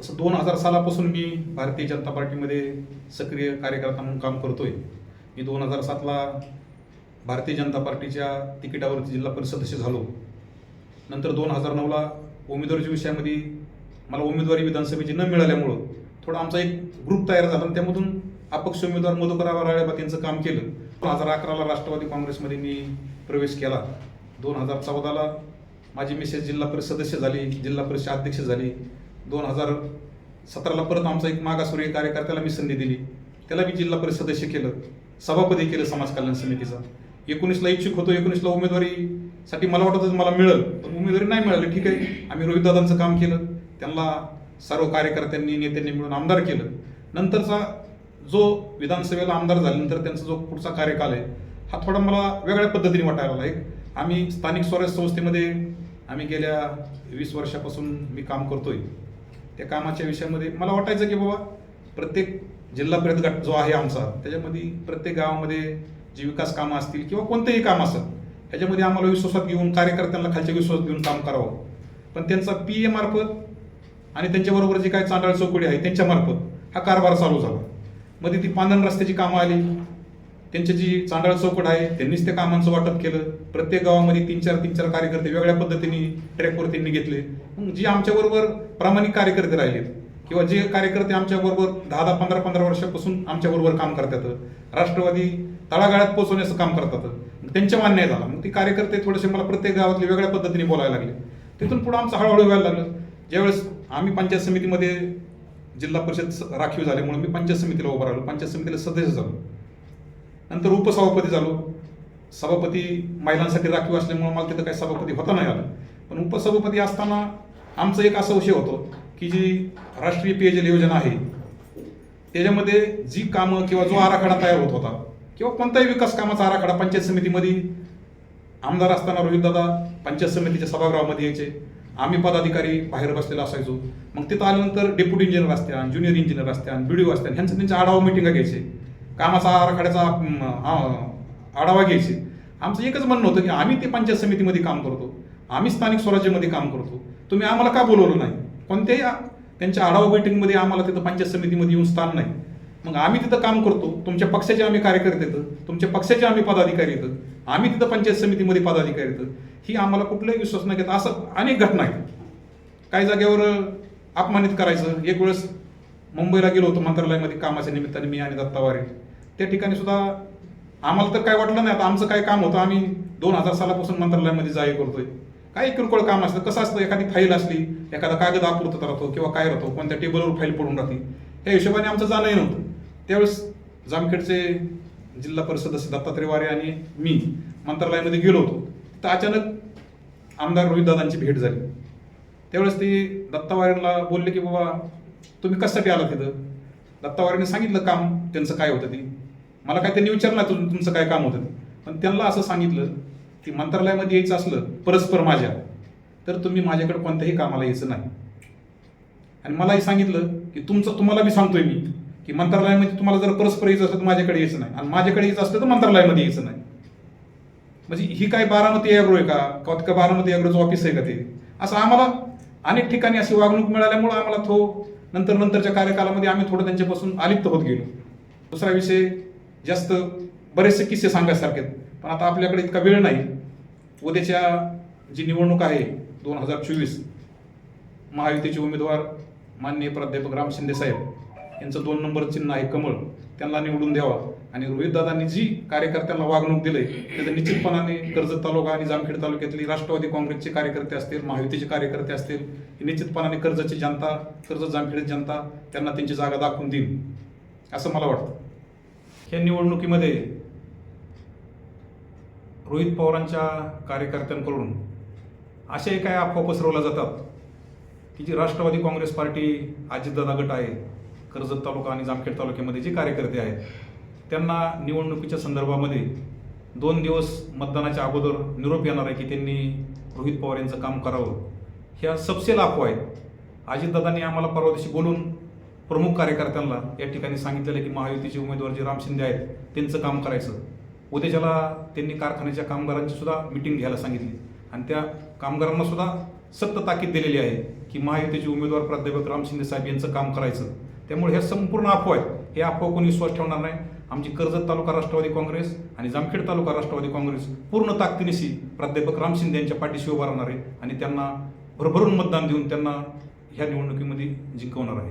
तसं दोन हजार सालापासून मी भारतीय जनता पार्टीमध्ये सक्रिय कार्यकर्ता म्हणून काम करतोय. मी दोन हजार सातला भारतीय जनता पार्टीच्या तिकिटावरती जिल्हा परिषद सदस्य झालो. नंतर दोन हजार नऊला उमेदवारीच्या विषयामध्ये मला उमेदवारी विधानसभेची न मिळाल्यामुळं थोडा आमचा एक ग्रुप तयार झाला आणि त्यामधून अपक्ष उमेदवार मधुकर राळेबा यांचं काम केलं. दोन हजार अकराला राष्ट्रवादी काँग्रेसमध्ये मी प्रवेश केला. दोन हजार चौदाला माझी मिसेस जिल्हा परिषद सदस्य झाली जिल्हा परिषद अध्यक्ष झाली. दोन हजार सतराला परत आमचा एक मागासवर्गीय कार्यकर्त्याला मी संधी दिली. त्याला मी जिल्हा परिषद सदस्य केलं. सभापती केलं समाज कल्याण समितीचा. एकोणीसला इच्छुक होतो एकोणीसला उमेदवारीसाठी मला वाटत मला मिळेल. पण उमेदवारी नाही मिळाली. ठीक आहे. आम्ही रोहितदादांचं काम केलं. त्यांना सर्व कार्यकर्त्यांनी नेत्यांनी मिळून आमदार केलं. नंतरचा जो विधानसभेला आमदार झाल्यानंतर त्यांचा जो पुढचा कार्यकाल आहे हा थोडा मला वेगळ्या पद्धतीने वाटायला लागला. एक आम्ही स्थानिक स्वराज्य संस्थेमध्ये आम्ही गेल्या वीस वर्षापासून मी काम करतोय. त्या कामाच्या विषयामध्ये मला वाटायचं की बाबा प्रत्येक जिल्हा परिषद गट जो आहे आमचा त्याच्यामध्ये प्रत्येक गावामध्ये जी विकास कामं असतील किंवा कोणतेही काम असत ह्याच्यामध्ये आम्हाला विश्वासात घेऊन कार्यकर्त्यांना खालच्या विश्वासात घेऊन काम करावं. पण त्यांचा पी ए मार्फत आणि त्यांच्याबरोबर जे काही चांडाळ चौकडी आहे त्यांच्यामार्फत हा कारभार चालू झाला. मध्ये ती पांधन रस्त्याची कामं आली. त्यांची जी चांडाळ चौकट आहे त्यांनीच त्या कामांचं वाटप केलं. प्रत्येक गावामध्ये तीन चार तीन चार कार्यकर्ते वेगळ्या पद्धतीने ट्रॅकवर त्यांनी घेतले. मग जी आमच्याबरोबर प्रामाणिक कार्यकर्ते राहिलेत किंवा जे कार्यकर्ते आमच्याबरोबर दहा दहा पंधरा पंधरा वर्षापासून आमच्याबरोबर काम करतात राष्ट्रवादी तळागाळात पोहोचवण्याचं काम करतात मग त्यांच्या मान्य झाला. मग ते कार्यकर्ते थोडेसे मला प्रत्येक गावातले वेगळ्या पद्धतीने बोलायला लागले. तिथून पुढे आमचं हळूहळू व्हायला लागलं. ज्यावेळेस आम्ही पंचायत समितीमध्ये जिल्हा परिषद राखीव राखीव झाल्यामुळे मी पंचायत समितीला उभं राहिलो. पंचायत समितीला सदस्य झालो. नंतर उपसभापती झालो. सभापती महिलांसाठी राखीव असल्यामुळे मला तिथं काही सभापती होता नाही आलं. पण उपसभापती असताना आमचं एक असा विषय होतो की जी राष्ट्रीय पेयजल योजना आहे त्याच्यामध्ये जी कामं किंवा जो आराखडा तयार होत होता किंवा कोणताही विकास कामाचा आराखडा पंचायत समितीमध्ये आमदार असताना रोहितदादा पंचायत समितीच्या सभागृहामध्ये यायचे. आम्ही पदाधिकारी बाहेर बसलेला असायचो. मग तिथं आल्यानंतर डेप्युटी इंजिनियर असत्या ज्युनियर इंजिनियर असत्या बीडीओ असत्या ह्यांचं त्यांच्या आढावा मिटिंगा घ्यायचे. कामाचा आराखड्याचा आढावा घ्यायचे. आमचं एकच म्हणणं होतं की आम्ही ते पंचायत समितीमध्ये काम करतो. आम्ही स्थानिक स्वराज्यामध्ये काम करतो. तुम्ही आम्हाला का बोलवलं नाही? कोणत्याही त्यांच्या आढावा बैठकीमध्ये आम्हाला तिथं पंचायत समितीमध्ये येऊन स्थान नाही. मग आम्ही तिथं काम करतो. तुमच्या पक्षाचे आम्ही कार्यकर्ते येतं. तुमच्या पक्षाचे आम्ही पदाधिकारी येतं. आम्ही तिथं पंचायत समितीमध्ये पदाधिकारी येतं. ही आम्हाला कुठलाही विश्वास न घेत. असं अनेक घटना आहेत. काही जागेवर अपमानित करायचं. एक वेळेस मुंबईला गेलो होतो मंत्रालयामध्ये कामाच्या निमित्ताने मी आणि दत्तावारे. त्या ठिकाणी सुद्धा आम्हाला तर काय वाटलं नाही आता आमचं काय काम होतं आम्ही दोन हजार सालापासून मंत्रालयामध्ये जाय करतोय. काही किरकोळ काम असतं कसं असतं एखादी फाईल असली एखादा कागद अपूर्त राहतो किंवा काय राहतो कोणत्या टेबलवर फाईल पडून राहते त्या हिशोबाने आमचं जाणंही नव्हतं. त्यावेळेस जामखेडचे जिल्हा परिषद सदस्य दत्तात्रय वारे आणि मी मंत्रालयामध्ये गेलो होतो. तर अचानक आमदार रोहितदादांची भेट झाली. त्यावेळेस ते दत्तावारेंना बोलले की बाबा तुम्ही कशासाठी आला तिथं दत्तावारीने सांगितलं काम त्यांचं काय होतं ते. मला काय त्यांनी विचारलं तुम- तुमचं काय काम होतं ते. पण त्यांना असं सांगितलं की मंत्रालयामध्ये यायचं असलं परस्पर माझ्या तर तुम्ही माझ्याकडे कोणत्याही कामाला यायचं नाही. आणि मलाही सांगितलं की तुमचं तुम्हाला बी सांगतोय मी की मंत्रालयामध्ये तुम्हाला जर परस्पर यायचं असलं तर माझ्याकडे यायचं नाही. आणि माझ्याकडे यायचं असलं तर मंत्रालयामध्ये यायचं नाही. म्हणजे ही काय बारामती अॅग्रो आहे का? का बारामती अॅग्रोचं ऑफिस आहे का ते? असं आम्हाला अनेक ठिकाणी अशी वागणूक मिळाल्यामुळं आम्हाला थो नंतर नंतरच्या कार्यकालामध्ये आम्ही थोडं त्यांच्यापासून अलिप्त होत गेलो दुसरा विषय जास्त बरेचसे किस्से सांगायसारखे आहेत. पण आता आपल्याकडे इतका वेळ नाही उद्याच्या जी निवडणूक आहे दोन हजार चोवीस महायुतीचे उमेदवार माननीय प्राध्यापक राम शिंदे साहेब यांचं दोन नंबर चिन्ह आहे कमळ त्यांना निवडून द्यावा. आणि रोहितदादांनी जी कार्यकर्त्यांना वागणूक दिली त्याचं निश्चितपणाने कर्जत तालुका आणि जामखेड तालुक्यातली राष्ट्रवादी काँग्रेसचे कार्यकर्ते असतील महायुतीचे कार्यकर्ते असतील हे निश्चितपणाने कर्जची जनता कर्जत जामखेड जनता त्यांना त्यांची जागा दाखवून देईल. असं मला वाटतं. या निवडणुकीमध्ये रोहित पवारांच्या कार्यकर्त्यांकडून अशाही काय अफवा पसरवल्या जातात की जी राष्ट्रवादी काँग्रेस पार्टी अजितदादा गट आहे कर्जत तालुका आणि जामखेड तालुक्यामध्ये जे कार्यकर्ते आहेत त्यांना निवडणुकीच्या संदर्भामध्ये दोन दिवस मतदानाच्या अगोदर निरोप येणार आहे की त्यांनी रोहित पवार यांचं काम करावं. ह्या सबसेल अफवा आहेत. अजितदादांनी आम्हाला परवा दिवशी बोलून प्रमुख कार्यकर्त्यांना या ठिकाणी सांगितलेलं आहे की महायुतीचे उमेदवार जे राम शिंदे आहेत त्यांचं काम करायचं. उद्याच्याला त्यांनी कारखान्याच्या कामगारांची सुद्धा मिटिंग घ्यायला सांगितली. आणि त्या कामगारांना सुद्धा सक्त ताकीद दिलेली आहे की महायुतीचे उमेदवार प्राध्यापक राम शिंदे साहेब यांचं काम करायचं. त्यामुळे हे संपूर्ण अफवा आहेत. हे अफवा कोणी विश्वास ठेवणार नाही. आमची कर्जत तालुका राष्ट्रवादी काँग्रेस आणि जामखेड तालुका राष्ट्रवादी काँग्रेस पूर्ण ताकदीनिशी प्राध्यापक राम शिंदे यांच्या पाठीशी उभा राहणार आहे आणि त्यांना भरभरून मतदान देऊन त्यांना ह्या निवडणुकीमध्ये जिंकवणार आहे.